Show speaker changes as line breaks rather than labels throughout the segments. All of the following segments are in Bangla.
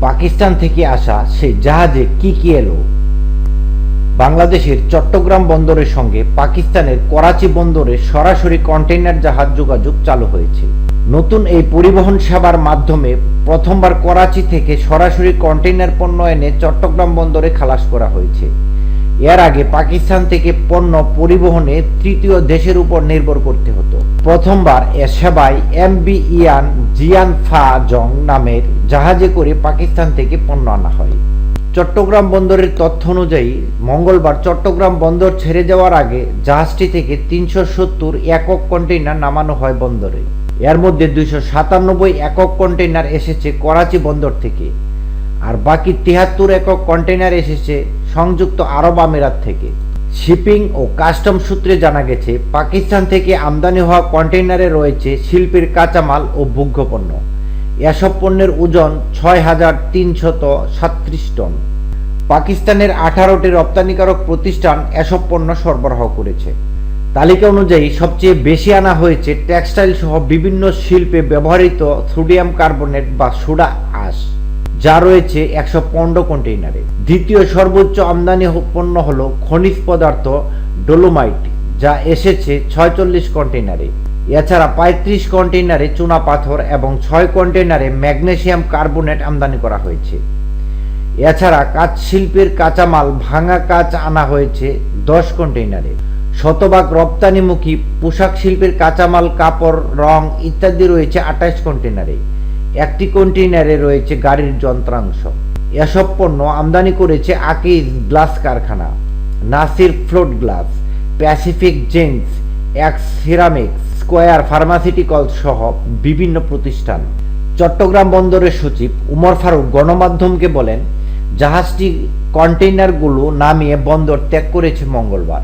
পাকিস্তান থেকে আসা সে জাহাজে কি কি এলো? বাংলাদেশের চট্টগ্রাম বন্দরের সঙ্গে পাকিস্তানের করাচি বন্দরে সরাসরি কন্টেইনার জাহাজ যোগাযোগ চালু হয়েছে। নতুন এই পরিবহন সেবার মাধ্যমে প্রথমবার করাচি থেকে সরাসরি কন্টেইনার পণ্য এনে চট্টগ্রাম বন্দরে খালাস করা হয়েছে। এর আগে পাকিস্তান থেকে পণ্য পরিবহনে তৃতীয় দেশের উপর নির্ভর করতে হতো। প্রথমবার এ সেবায় এম বি ইয়ান জিয়ান ফা জং নামের জাহাজে করে পাকিস্তান থেকে পণ্য আনা হয়। চট্টগ্রাম বন্দরের তথ্য অনুযায়ী, মঙ্গলবার চট্টগ্রাম বন্দর ছেড়ে যাওয়ার আগে জাহাজটি থেকে তিনশো সত্তর একক কন্টেইনার নামানো হয় বন্দরে। এর মধ্যে দুইশো সাতানব্বই একক কন্টেইনার এসেছে করাচি বন্দর থেকে, আর বাকি তিয়াত্তর একক কন্টেইনার এসেছে সংযুক্ত আরব আমিরাত থেকে। শিপিং ও কাস্টম সূত্রে জানা গেছে, পাকিস্তান থেকে আমদানি হওয়া কন্টেইনারে রয়েছে শিল্পের কাঁচামাল ও ভোগ্যপণ্য। এসব পণ্যের ওজন ছয় হাজার তিনশত সাত্রিশ টন। পাকিস্তানের আঠারোটি রপ্তানিকারক প্রতিষ্ঠান এসব পণ্য সরবরাহ করেছে। তালিকা অনুযায়ী, সবচেয়ে বেশি আনা হয়েছে টেক্সটাইল সহ বিভিন্ন শিল্পে ব্যবহৃত সোডিয়াম কার্বনেট বা সোডা আঁশ। যা রয়েছে একশো পনেরো কন্টেইনারে দ্বিতীয় সর্বোচ্চ আমদানি পণ্য হলো খনিজ পদার্থ ডোলোমাইট, যা এসেছে ছয়চল্লিশ কন্টেইনারে এছাড়া পঁয়ত্রিশ কন্টেইনারে চুনা পাথর এবং ছয় কন্টেইনারে ম্যাগনেসিয়াম কার্বোনেট আমদানি করা হয়েছে। এছাড়া কাঁচ শিল্পের কাঁচামাল ভাঙা কাঁচ আনা হয়েছে দশ কন্টেইনারে শতভাগ রপ্তানিমুখী পোশাক শিল্পের কাঁচামাল, কাপড়, রং ইত্যাদি রয়েছে আঠাশ কন্টেইনারে একটি কন্টেইনারে রয়েছে গাড়ির যন্ত্রাংশ। এসব পণ্য আমদানি করেছে আকিজ গ্লাস কারখানা, Nasir float glass, Pacific jeans X ceramics Square pharmaceutical সহ বিভিন্ন প্রতিষ্ঠান। চট্টগ্রাম বন্দরের সচিব উমর ফারুক গণমাধ্যমকে বলেন, জাহাজটি কন্টেইনারগুলো নামিয়ে বন্দর ত্যাগ করেছে মঙ্গলবার।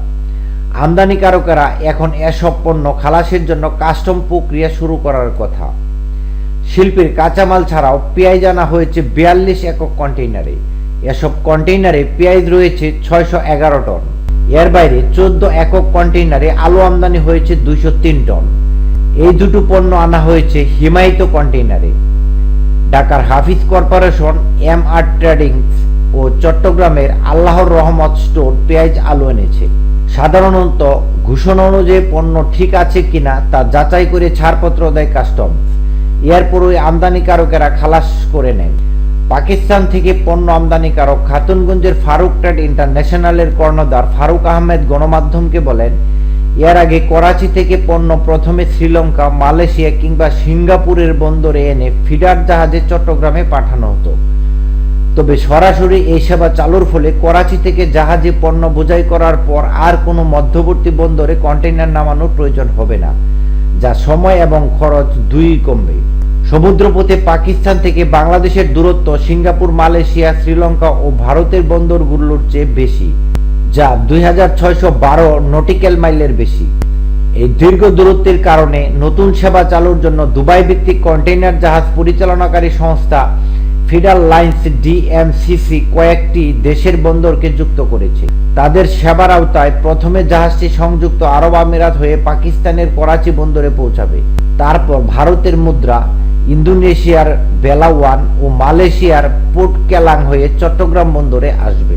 আমদানিকারকেরা এখন এসব পণ্য খালাসের জন্য কাস্টম প্রক্রিয়া শুরু করার কথা। শিল্পের কাঁচামাল ছাড়াও পেঁয়াজ আনা হয়েছে বিয়াল্লিশ একক কন্টেইনারে। এসব কন্টেইনারে পেঁয়াজ রয়েছে ছয়শো এগারো টন। এর বাইরে চোদ্দ একক কন্টেইনারে আলু আমদানি হয়েছে দুইশো তিন টন। এই দুটো পণ্য আনা হয়েছে হিমায়িত কন্টেইনারে। ঢাকার হাফিজ কর্পোরেশন এম আর ট্রেডিংস ও চট্টগ্রামের আল্লাহর রহমত স্টোর পেঁয়াজ আলু এনেছে। সাধারণত ঘোষণা অনুযায়ী পণ্য ঠিক আছে কিনা তা যাচাই করে ছাড়পত্র দেয় কাস্টমস। এরপরই আমদানিকারকেরা খালাস করে নেন পাকিস্তান থেকে পণ্য আমদানিকারক খাতুনগঞ্জের ফারুক ট্রেড ইন্টারন্যাশনালের কর্ণধার ফারুক আহমেদ গণমাধ্যমকে বলেন, এর আগে করাচি থেকে পণ্য প্রথমে শ্রীলঙ্কা, মালয়েশিয়া কিংবা সিঙ্গাপুরের বন্দরে এনে ফিডার জাহাজে চট্টগ্রামে পাঠানো হতো। তবে সরাসরি এই সেবা চালুর ফলে করাচি থেকে জাহাজে পণ্য বোঝাই করার পর আর কোনো মধ্যবর্তী বন্দরে কন্টেইনার নামানোর প্রয়োজন হবে না। যা সময় এবং খরচ দুই কমবে সমুদ্রপথে পাকিস্তান থেকে বাংলাদেশের দূরত্ব সিঙ্গাপুর, মালয়েশিয়া, শ্রীলঙ্কা ও ভারতের বন্দরগুলোর চেয়ে বেশি, যা দুই হাজার ছয়শো বারো নটিক্যাল মাইলের বেশি। এই দীর্ঘ দূরত্বের কারণে নতুন সেবা চালুর জন্য দুবাই ভিত্তিক কন্টেইনার জাহাজ পরিচালনাকারী সংস্থা ফিডার লাইন্স ডিএমসিসি কয়েকটি দেশের বন্দরকে যুক্ত করেছে। তাদের সেবার আওতায় প্রথমে জাহাজটি সংযুক্ত আরব আমিরাত হয়ে পাকিস্তানের করাচি বন্দরে পৌঁছাবে। তারপর ভারতের মুদ্রা ইন্দোনেশিয়ার বেলাওয়ান ও মালয়েশিয়ার পোর্ট কেলাং হয়ে চট্টগ্রাম বন্দরে আসবে।